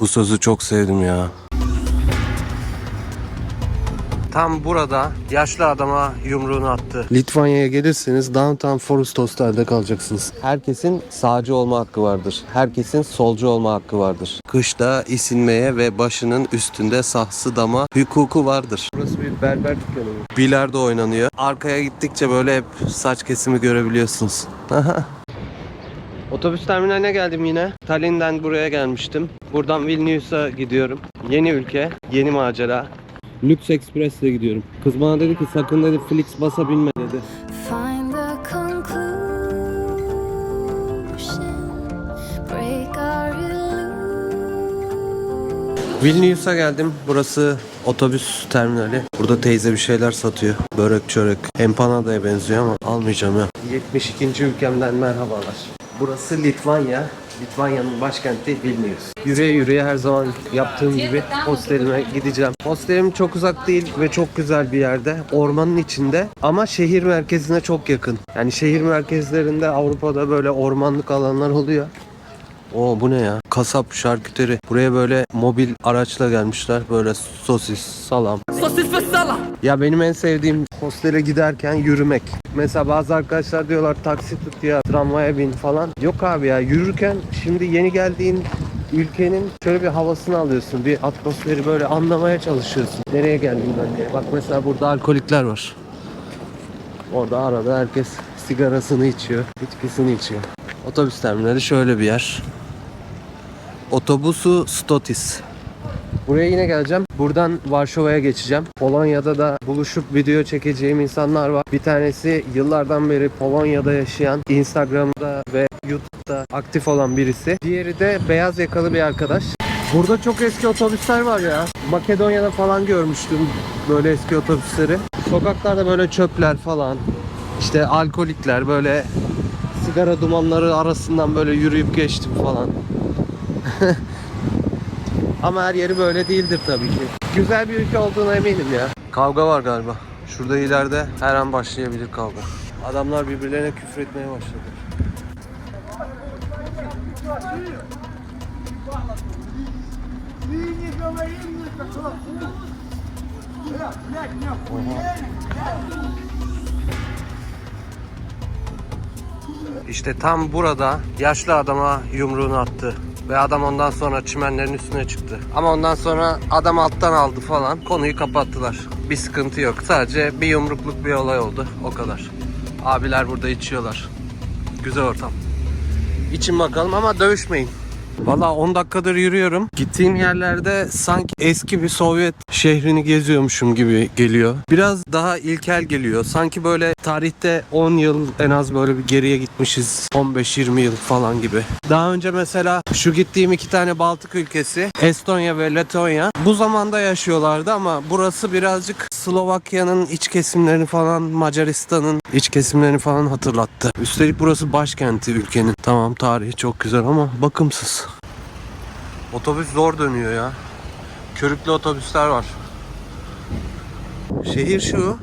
Bu sözü çok sevdim ya. Tam burada yaşlı adama yumruğunu attı. Litvanya'ya gelirseniz Downtown Forest Hostel'de kalacaksınız. Herkesin sağcı olma hakkı vardır. Herkesin solcu olma hakkı vardır. Kışta isinmeye ve başının üstünde saksı dama hukuku vardır. Burası bir berber dükkanı. Bilardo oynanıyor. Arkaya gittikçe böyle hep saç kesimi görebiliyorsunuz. Otobüs terminaline geldim yine. Tallinn'den buraya gelmiştim. Buradan Vilnius'a gidiyorum. Yeni ülke, yeni macera. Lüks Express'le gidiyorum. Kız bana dedi ki sakın dedi Flix basa binme dedi. Vilnius'a geldim. Burası otobüs terminali. Burada teyze bir şeyler satıyor. Börek çörek. Empanada'ya benziyor ama almayacağım ya. 72. ülkemden merhabalar. Burası Litvanya. Litvanya'nın başkenti Vilnius. Yürüye yürüye her zaman yaptığım gibi hostelime gideceğim. Hostelim çok uzak değil ve çok güzel bir yerde. Ormanın içinde ama şehir merkezine çok yakın. Yani şehir merkezlerinde Avrupa'da böyle ormanlık alanlar oluyor. Oo bu ne ya? Kasap, şarküteri. Buraya böyle mobil araçla gelmişler. Böyle sosis, salam. Sosis ve salam. Ya benim en sevdiğim hostele giderken yürümek. Mesela bazı arkadaşlar diyorlar taksi tut ya tramvaya bin falan. Yok abi ya yürürken şimdi yeni geldiğin ülkenin şöyle bir havasını alıyorsun. Bir atmosferi böyle anlamaya çalışıyorsun. Nereye geldim ben diye. Bak mesela burada alkolikler var. Orada arada herkes sigarasını içiyor, içkisini içiyor. Otobüs terminali şöyle bir yer. Otobusu Stotis. Buraya yine geleceğim. Buradan Varşova'ya geçeceğim. Polonya'da da buluşup video çekeceğim insanlar var. Bir tanesi yıllardan beri Polonya'da yaşayan, Instagram'da ve YouTube'da aktif olan birisi. Diğeri de beyaz yakalı bir arkadaş. Burada çok eski otobüsler var ya. Makedonya'da falan görmüştüm böyle eski otobüsleri. Sokaklarda böyle çöpler falan. İşte alkolikler böyle sigara dumanları arasından böyle yürüyüp geçtim falan. Ama her yeri böyle değildir tabii ki. Güzel bir ülke olduğuna eminim ya. Kavga var galiba. Şurada ileride her an başlayabilir kavga. Adamlar birbirlerine küfür etmeye başladı. İşte tam burada yaşlı adama yumruğunu attı. Ve adam ondan sonra çimenlerin üstüne çıktı. Ama ondan sonra adam alttan aldı falan. Konuyu kapattılar. Bir sıkıntı yok. Sadece bir yumrukluk bir olay oldu. O kadar. Abiler burada içiyorlar. Güzel ortam. İçin bakalım ama dövüşmeyin. Valla 10 dakikadır yürüyorum. Gittiğim yerlerde sanki eski bir Sovyet şehrini geziyormuşum gibi geliyor. Biraz daha ilkel geliyor. Sanki böyle tarihte 10 yıl en az böyle bir geriye gitmişiz. 15-20 yıl falan gibi. Daha önce mesela şu gittiğim iki tane Baltık ülkesi Estonya ve Letonya bu zamanda yaşıyorlardı ama burası birazcık Slovakya'nın iç kesimlerini falan Macaristan'ın iç kesimlerini falan hatırlattı. Üstelik burası başkenti ülkenin. Tamam tarihi çok güzel ama bakımsız. Otobüs zor dönüyor ya. Körüklü otobüsler var. Şehir şu.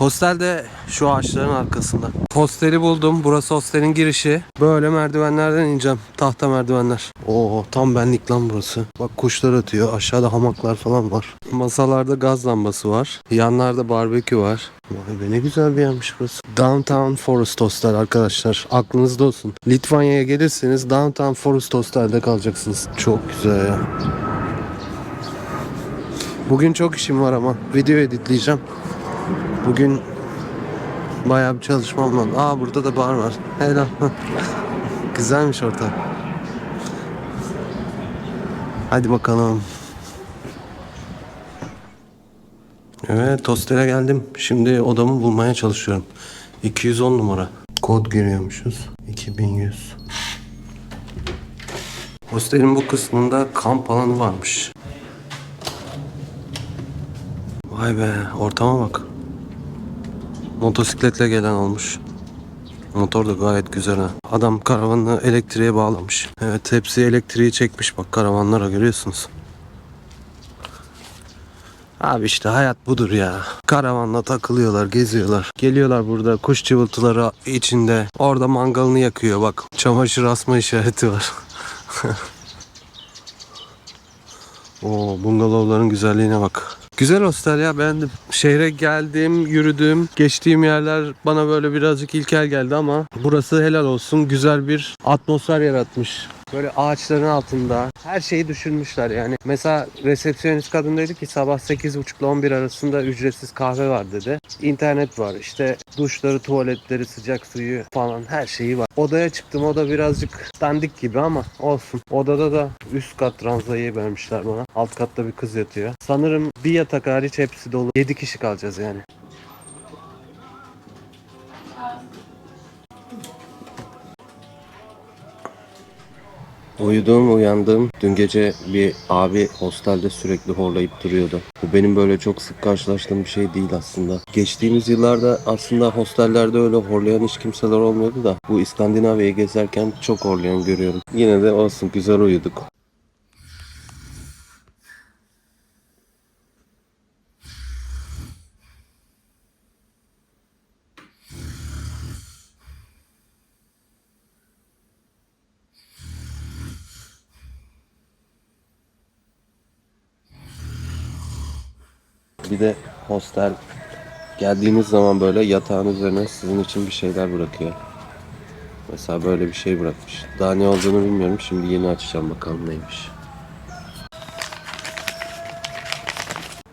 Hostel de şu ağaçların arkasında. Hosteli buldum. Burası hostelin girişi. Böyle merdivenlerden ineceğim. Tahta merdivenler. Oo tam benlik lan burası. Bak kuşlar ötüyor. Aşağıda hamaklar falan var. Masalarda gaz lambası var. Yanlarda barbekü var. Vay be ne güzel bir yermiş burası. Downtown Forest Hostel arkadaşlar. Aklınızda olsun. Litvanya'ya gelirseniz Downtown Forest Hostel'de kalacaksınız. Çok güzel ya. Bugün çok işim var ama video editleyeceğim. Bugün bayağı bir çalışmam var. Aa burada da bar var. Helal. Güzelmiş ortam. Hadi bakalım. Evet hostele geldim. Şimdi odamı bulmaya çalışıyorum. 210 numara. Kod giriyormuşuz. 2100. Hostelin bu kısmında kamp alanı varmış. Vay be ortama bak. Motosikletle gelen olmuş. Motor da gayet güzel ha. Adam karavanını elektriğe bağlamış. Evet hepsi elektriği çekmiş bak karavanlara görüyorsunuz. Abi işte hayat budur ya. Karavanla takılıyorlar, geziyorlar. Geliyorlar burada kuş cıvıltıları içinde. Orada mangalını yakıyor bak. Çamaşır asma işareti var. Oo bungalovların güzelliğine bak. Güzel hostel ya beğendim. Şehre geldim, yürüdüm. Geçtiğim yerler bana böyle birazcık ilkel geldi ama burası helal olsun. Güzel bir atmosfer yaratmış. Böyle ağaçların altında her şeyi düşünmüşler yani. Mesela resepsiyonist kadın dedi ki sabah 8.30 ile 11 arasında ücretsiz kahve var dedi. İnternet var işte duşları, tuvaletleri, sıcak suyu falan her şeyi var. Odaya çıktım oda birazcık dandik gibi ama olsun. Odada da üst kat ranzayı vermişler bana. Alt katta bir kız yatıyor. Sanırım bir yatak hariç hepsi dolu. 7 kişi kalacağız yani. Uyudum, uyandım. Dün gece bir abi hostelde sürekli horlayıp duruyordu. Bu benim böyle çok sık karşılaştığım bir şey değil aslında. Geçtiğimiz yıllarda aslında hostellerde öyle horlayan hiç kimseler olmuyordu da bu İskandinavya'yı gezerken çok horlayan görüyorum. Yine de olsun güzel uyuduk. Bir de hostel geldiğiniz zaman böyle yatağın üzerine sizin için bir şeyler bırakıyor. Mesela böyle bir şey bırakmış. Daha ne olduğunu bilmiyorum. Şimdi yeni açacağım bakalım neymiş.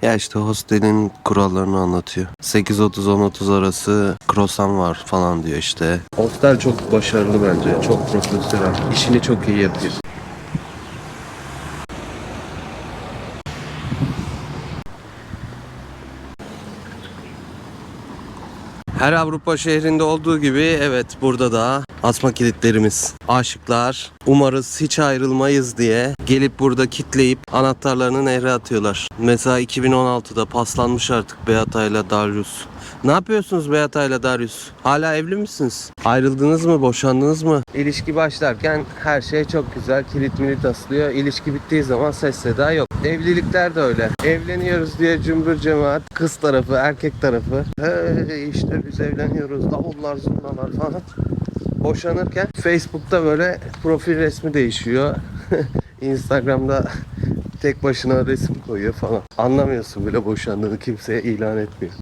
Ya işte hostelin kurallarını anlatıyor. 8.30-10.30 arası croissant var falan diyor işte. Hostel çok başarılı bence. Çok profesyonel. İşini çok iyi yapıyor. Her Avrupa şehrinde olduğu gibi evet burada da asma kilitlerimiz. Aşıklar umarız hiç ayrılmayız diye gelip burada kitleyip anahtarlarını nehre atıyorlar. Mesela 2016'da paslanmış artık Beatay'la Darius. Ne yapıyorsunuz Beatay'la Darius? Hala evli misiniz? Ayrıldınız mı? Boşandınız mı? İlişki başlarken her şey çok güzel. Kilit milit asılıyor. İlişki bittiği zaman ses seda yok. Evlilikler de öyle. Evleniyoruz diye cümbür cemaat. Kız tarafı, erkek tarafı. Hey işte biz evleniyoruz. Davullar, zurnalar falan. Boşanırken Facebook'ta böyle profil resmi değişiyor. Instagram'da tek başına resim koyuyor falan. Anlamıyorsun bile boşandığını kimseye ilan etmiyor.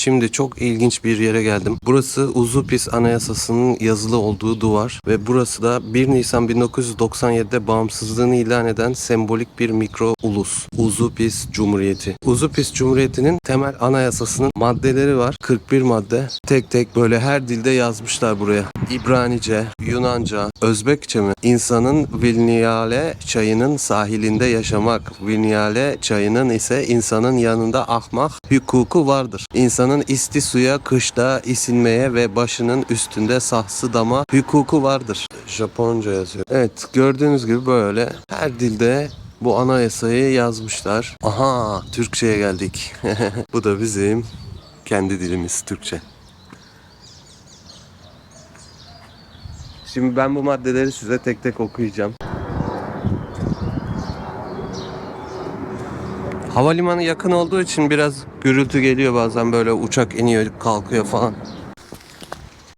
Şimdi çok ilginç bir yere geldim. Burası Uzupis Anayasası'nın yazılı olduğu duvar ve burası da 1 Nisan 1997'de bağımsızlığını ilan eden sembolik bir mikro ulus. Uzupis Cumhuriyeti. Uzupis Cumhuriyeti'nin temel anayasasının maddeleri var. 41 madde. Tek tek böyle her dilde yazmışlar buraya. İbranice, Yunanca, Özbekçe mi? İnsanın Vilniyale çayının sahilinde yaşamak. Vilniyale çayının ise insanın yanında ahmak hukuku vardır. İnsanın isti suya, kışta isinmeye ve başının üstünde saksıdama hukuku vardır. Japonca yazıyor. Evet gördüğünüz gibi böyle her dilde bu anayasayı yazmışlar. Aha Türkçe'ye geldik. bu da bizim kendi dilimiz Türkçe. Şimdi ben bu maddeleri size tek tek okuyacağım. Havalimanı yakın olduğu için biraz gürültü geliyor bazen böyle uçak iniyor kalkıyor falan.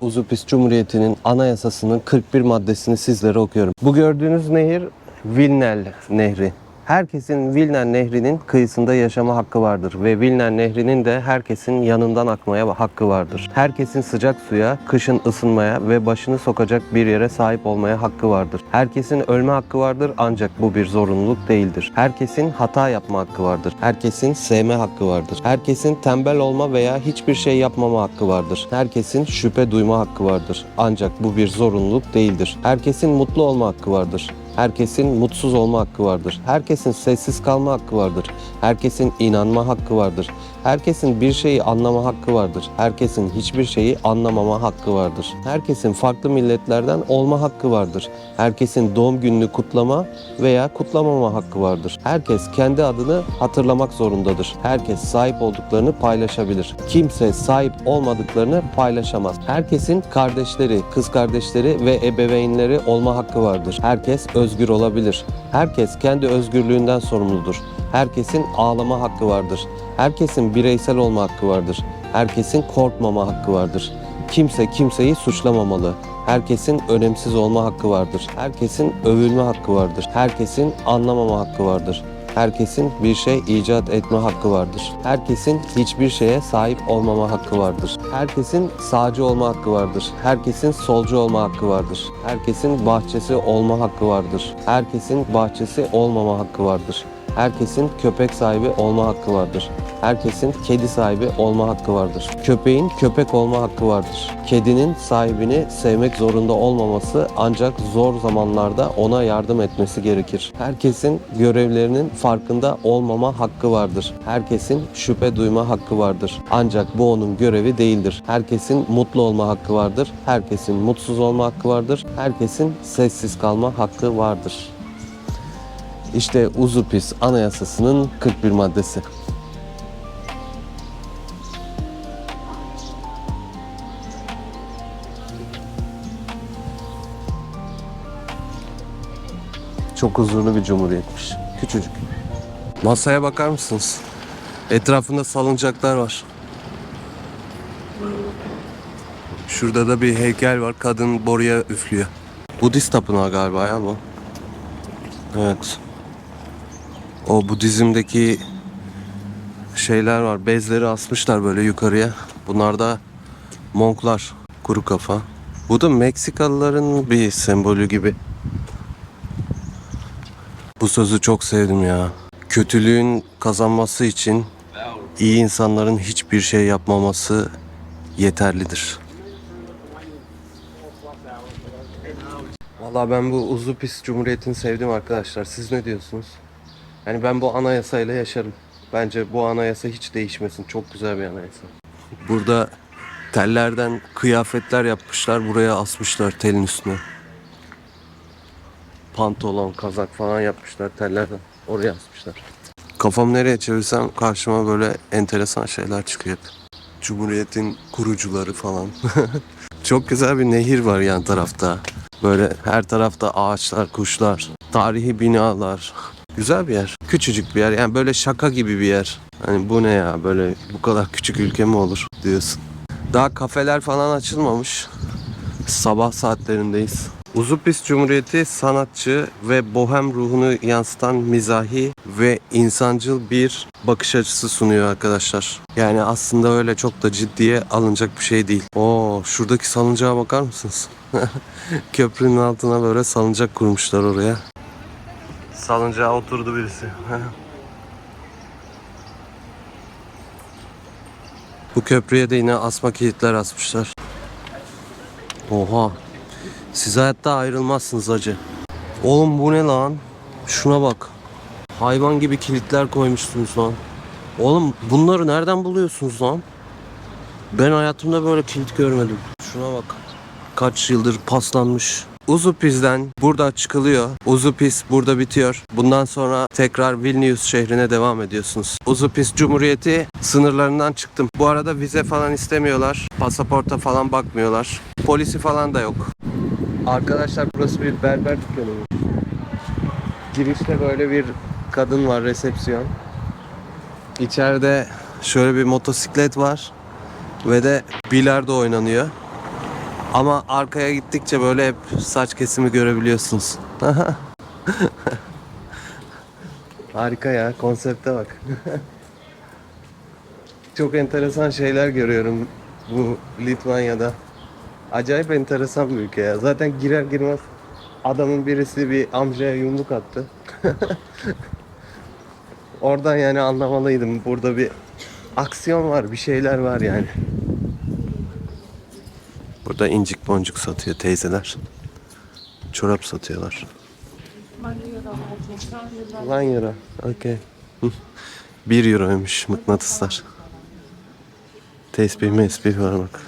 Uzupis Cumhuriyeti'nin anayasasının 41 maddesini sizlere okuyorum. Bu gördüğünüz nehir Vilnel Nehri. Herkesin Vilnel Nehri'nin kıyısında yaşama hakkı vardır ve Vilnel Nehri'nin de herkesin yanından akmaya hakkı vardır. Herkesin sıcak suya, kışın ısınmaya ve başını sokacak bir yere sahip olmaya hakkı vardır. Herkesin ölme hakkı vardır ancak bu bir zorunluluk değildir. Herkesin hata yapma hakkı vardır. Herkesin sevme hakkı vardır. Herkesin tembel olma veya hiçbir şey yapmama hakkı vardır. Herkesin şüphe duyma hakkı vardır. Ancak bu bir zorunluluk değildir. Herkesin mutlu olma hakkı vardır. Herkesin mutsuz olma hakkı vardır. Herkesin sessiz kalma hakkı vardır. Herkesin inanma hakkı vardır. Herkesin bir şeyi anlama hakkı vardır. Herkesin hiçbir şeyi anlamama hakkı vardır. Herkesin farklı milletlerden olma hakkı vardır. Herkesin doğum gününü kutlama veya kutlamama hakkı vardır. Herkes kendi adını hatırlamak zorundadır. Herkes sahip olduklarını paylaşabilir. Kimse sahip olmadıklarını paylaşamaz. Herkesin kardeşleri, kız kardeşleri ve ebeveynleri olma hakkı vardır. Herkes özgür olabilir. Herkes kendi özgürlüğünden sorumludur. Herkesin ağlama hakkı vardır. Herkesin bireysel olma hakkı vardır. Herkesin korkmama hakkı vardır. Kimse kimseyi suçlamamalı. Herkesin önemsiz olma hakkı vardır. Herkesin övülme hakkı vardır. Herkesin anlamama hakkı vardır. Herkesin bir şey icat etme hakkı vardır. Herkesin hiçbir şeye sahip olmama hakkı vardır. Herkesin sağcı olma hakkı vardır. Herkesin solcu olma hakkı vardır. Herkesin bahçesi olma hakkı vardır. Herkesin bahçesi olmama hakkı vardır. Herkesin köpek sahibi olma hakkı vardır. Herkesin kedi sahibi olma hakkı vardır. Köpeğin köpek olma hakkı vardır. Kedinin sahibini sevmek zorunda olmaması ancak zor zamanlarda ona yardım etmesi gerekir. Herkesin görevlerinin farkında olmama hakkı vardır. Herkesin şüphe duyma hakkı vardır. Ancak bu onun görevi değildir. Herkesin mutlu olma hakkı vardır. Herkesin mutsuz olma hakkı vardır. Herkesin sessiz kalma hakkı vardır. İşte Uzupis Anayasası'nın 41 maddesi. Çok huzurlu bir cumhuriyetmiş. Küçücük. Masaya bakar mısınız? Etrafında salıncaklar var. Şurada da bir heykel var. Kadın boruya üflüyor. Budist tapınağı galiba ya bu. Evet. O Budizm'deki şeyler var. Bezleri asmışlar böyle yukarıya. Bunlar da monklar. Kuru kafa. Bu da Meksikalıların bir sembolü gibi. Bu sözü çok sevdim ya. Kötülüğün kazanması için iyi insanların hiçbir şey yapmaması yeterlidir. Vallahi ben bu Uzupis Cumhuriyeti'ni sevdim arkadaşlar. Siz ne diyorsunuz? Yani ben bu anayasayla yaşarım. Bence bu anayasa hiç değişmesin. Çok güzel bir anayasa. Burada tellerden kıyafetler yapmışlar. Buraya asmışlar telin üstüne. Pantolon, kazak falan yapmışlar tellerden. Oraya asmışlar. Kafam nereye çevirsem karşıma böyle enteresan şeyler çıkıyor. Cumhuriyetin kurucuları falan. Çok güzel bir nehir var yan tarafta. Böyle her tarafta ağaçlar, kuşlar, tarihi binalar. Güzel bir yer. Küçücük bir yer. Yani böyle şaka gibi bir yer. Hani bu ne ya böyle bu kadar küçük ülke mi olur diyorsun. Daha kafeler falan açılmamış. Sabah saatlerindeyiz. Uzupis Cumhuriyeti sanatçı ve bohem ruhunu yansıtan mizahi ve insancıl bir bakış açısı sunuyor arkadaşlar. Yani aslında öyle çok da ciddiye alınacak bir şey değil. Oo, şuradaki salıncağa bakar mısınız? Köprünün altına böyle salıncak kurmuşlar oraya. Salıncağa oturdu birisi. Bu köprüye de yine asma kilitler asmışlar. Oha. Siz hayatta ayrılmazsınız acı. Oğlum bu ne lan? Şuna bak. Hayvan gibi kilitler koymuşsunuz lan. Oğlum bunları nereden buluyorsunuz lan? Ben hayatımda böyle kilit görmedim. Şuna bak. Kaç yıldır paslanmış. Uzupis'den burada çıkılıyor. Uzupis burada bitiyor. Bundan sonra tekrar Vilnius şehrine devam ediyorsunuz. Uzupis Cumhuriyeti sınırlarından çıktım. Bu arada vize falan istemiyorlar. Pasaporta falan bakmıyorlar. Polisi falan da yok. Arkadaşlar burası bir berber dükkanı. Girişte böyle bir kadın var resepsiyon. İçeride şöyle bir motosiklet var ve de bilardo oynanıyor. Ama arkaya gittikçe böyle hep saç kesimi görebiliyorsunuz. Harika ya konsepte bak. Çok enteresan şeyler görüyorum bu Litvanya'da. Acayip enteresan bir ülke ya. Zaten girer girmez adamın birisi bir amcaya yumruk attı. Oradan yani anlamalıydım. Burada bir aksiyon var, bir şeyler var yani. Burada incik boncuk satıyor teyzeler. Çorap satıyorlar. One euro. Okey. Hı. Bir euroymuş mıknatıslar. Tesbih mesbih var bak.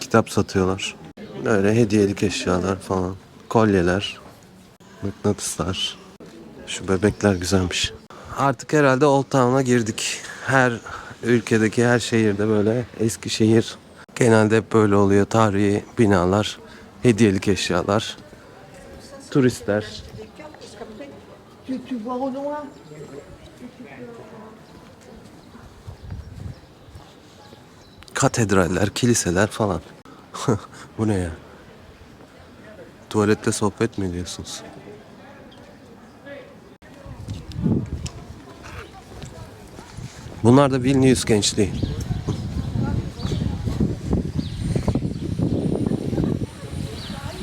Kitap satıyorlar. Öyle hediyelik eşyalar falan. Kolyeler. Mıknatıslar. Şu bebekler güzelmiş. Artık herhalde Old Town'a girdik. Her ülkedeki her şehirde böyle eski şehir genelde hep böyle oluyor. Tarihi binalar, hediyelik eşyalar, turistler. Katedraller, kiliseler falan. Bu ne ya? Tuvalette sohbet mi ediyorsunuz? Bunlar da Vilnius gençliği.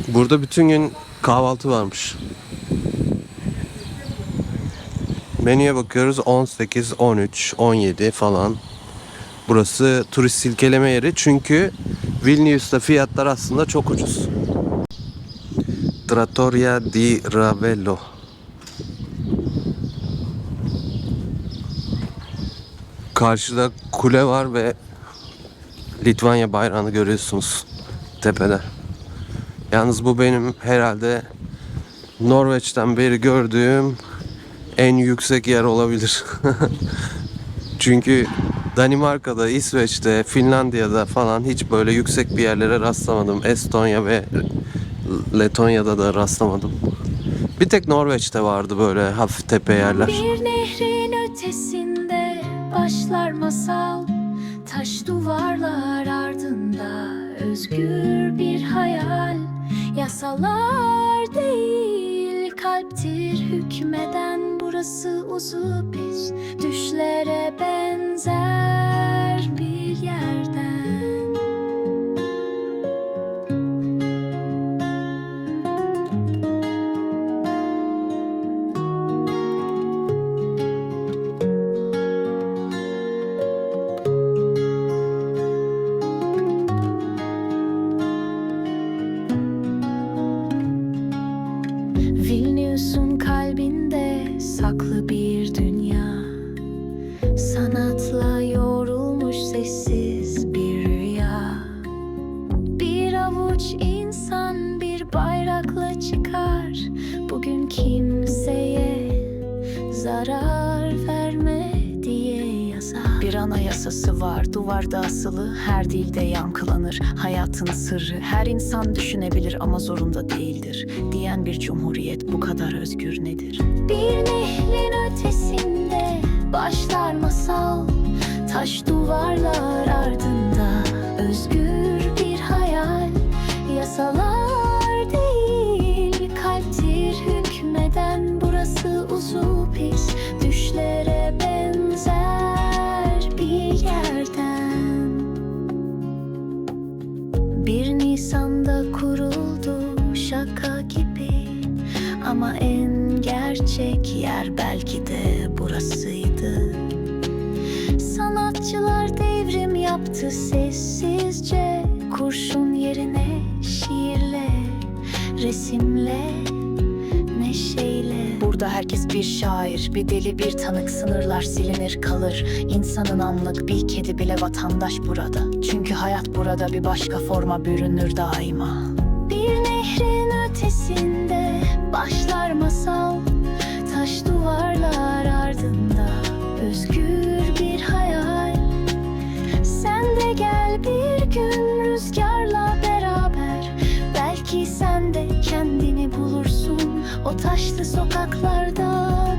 Burada bütün gün kahvaltı varmış. Menüye bakıyoruz 18, 13, 17 falan. Burası turist silkeleme yeri çünkü Vilnius'ta fiyatlar aslında çok ucuz. Trattoria di Ravello. Karşıda kule var ve Litvanya bayrağını görüyorsunuz tepede. Yalnız bu benim herhalde Norveç'ten beri gördüğüm en yüksek yer olabilir. Çünkü Danimarka'da, İsveç'te, Finlandiya'da falan hiç böyle yüksek bir yerlere rastlamadım. Estonya ve Letonya'da da rastlamadım. Bir tek Norveç'te vardı böyle hafif tepe yerler. Masal Taş duvarlar ardında özgür bir hayal. Yasalar değil kalptir hükmeden Burası uzu pis düşlere benzer sessiz bir rüya. Bir avuç insan bir bayrakla çıkar. Bugün kimseye zarar verme diye yazar. Bir anayasası var duvarda asılı her dilde yankılanır. Hayatın sırrı her insan düşünebilir ama zorunda değildir. Diyen bir cumhuriyet bu kadar özgür nedir? Bir nehrin ötesinde başlar masal Taş duvarlar ardında özgür bir hayal. Yasalar değil kalptir hükmeden Burası uzu pis. Düşlere benzer bir yerden. Bir Nisan'da kuruldu şaka gibi. Ama en gerçek yer belki de burasıydı yaptı sessizce Kurşun yerine şiirle, resimle, neşeyle. Burada herkes bir şair, bir deli, bir tanık. Sınırlar silinir kalır. İnsanın anlık bir kedi bile vatandaş burada. Çünkü hayat burada bir başka forma bürünür daima. Bir nehrin ötesinde başlar masal. Taş duvarlar ardında özgür De gel bir gün rüzgarla beraber. Belki sen de kendini bulursun o taşlı sokaklarda